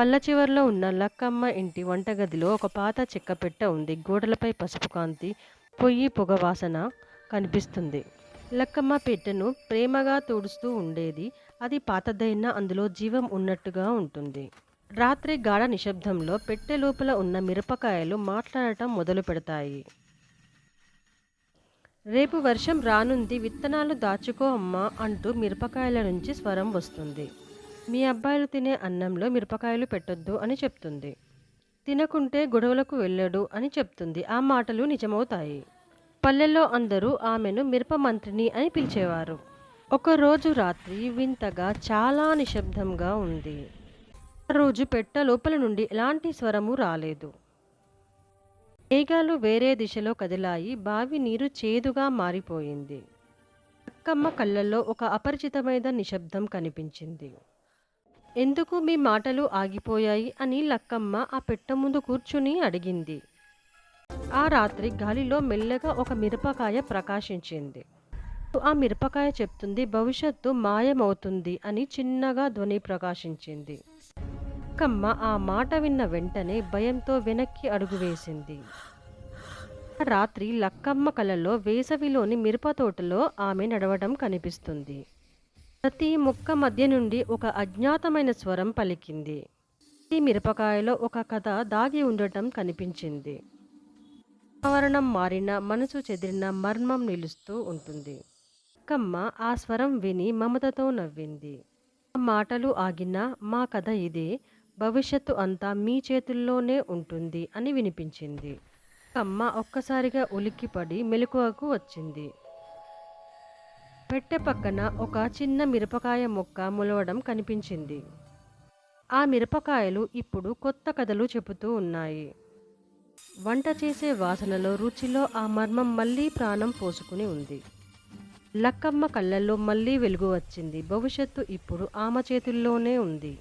పల్ల చివరిలో ఉన్న లక్కమ్మ ఇంటి వంటగదిలో ఒక పాత చెక్కపెట్ట ఉంది. గోడలపై పసుపు కాంతి, పొయ్యి పొగ వాసన కనిపిస్తుంది. లక్కమ్మ పెట్టెను ప్రేమగా తుడుస్తూ ఉండేది. అది పాతదైనా అందులో జీవం ఉన్నట్టుగా ఉంటుంది. రాత్రి గాఢ నిశ్శబ్దంలో పెట్టె లోపల ఉన్న మిరపకాయలు మాట్లాడటం మొదలు పెడతాయి రేపు వర్షం రానుంది విత్తనాలు దాచుకో అమ్మా అంటూ మిరపకాయల నుంచి స్వరం వస్తుంది. మీ అబ్బాయిలు తినే అన్నంలో మిరపకాయలు పెట్టొద్దు అని చెప్తుంది. తినకుంటే గొడవలకు వెళ్ళడు అని చెప్తుంది. ఆ మాటలు నిజమవుతాయి. పల్లెల్లో అందరూ ఆమెను మిరప మంత్రిని అని పిలిచేవారు. ఒకరోజు రాత్రి వింతగా చాలా నిశ్శబ్దంగా ఉంది. ఆ రోజు పెట్ట లోపల నుండి ఎలాంటి స్వరము రాలేదు. మేఘాలు వేరే దిశలో కదిలాయి. బావి నీరు చేదుగా మారిపోయింది. అక్కమ్మ కళ్ళల్లో ఒక అపరిచితమైన నిశ్శబ్దం కనిపించింది. ఎందుకు మీ మాటలు ఆగిపోయాయి అని లక్కమ్మ ఆ పెట్టె ముందు కూర్చుని అడిగింది. ఆ రాత్రి గాలిలో మెల్లగా ఒక మిరపకాయ ప్రకాశించింది. ఆ మిరపకాయ చెప్తుంది భవిష్యత్తు మాయమవుతుంది అని చిన్నగా ధ్వని ప్రకాశించింది. లక్కమ్మ ఆ మాట విన్న వెంటనే భయంతో వెనక్కి అడుగు వేసింది. రాత్రి లక్కమ్మ కలలో వేసవిలోని మిరప తోటలో ఆమె నడవడం కనిపిస్తుంది. ప్రతి మొక్క మధ్య నుండి ఒక అజ్ఞాతమైన స్వరం పలికింది. ప్రతి మిరపకాయలో ఒక కథ దాగి ఉండటం కనిపించింది. వాతావరణం మారిన మనసు చెదిరిన మర్మం నిలుస్తూ ఉంటుంది. అక్కమ్మ ఆ స్వరం విని మమతతో నవ్వింది. ఆ మాటలు ఆగినా మా కథ ఇదే. భవిష్యత్తు అంతా మీ చేతుల్లోనే ఉంటుంది అని వినిపించింది. లక్కమ్మ ఒక్కసారిగా ఉలిక్కిపడి మెలకువకు వచ్చింది. పెట్టె పక్కన ఒక చిన్న మిరపకాయ మొక్క మొలవడం కనిపించింది. ఆ మిరపకాయలు ఇప్పుడు కొత్త కథలు చెబుతూ ఉన్నాయి. వంట చేసే వాసనలో, రుచిలో ఆ మర్మం మళ్ళీ ప్రాణం పోసుకుని ఉంది. లక్కమ్మ కళ్ళల్లో మళ్ళీ వెలుగు వచ్చింది. భవిష్యత్తు ఇప్పుడు ఆమె చేతుల్లోనే ఉంది.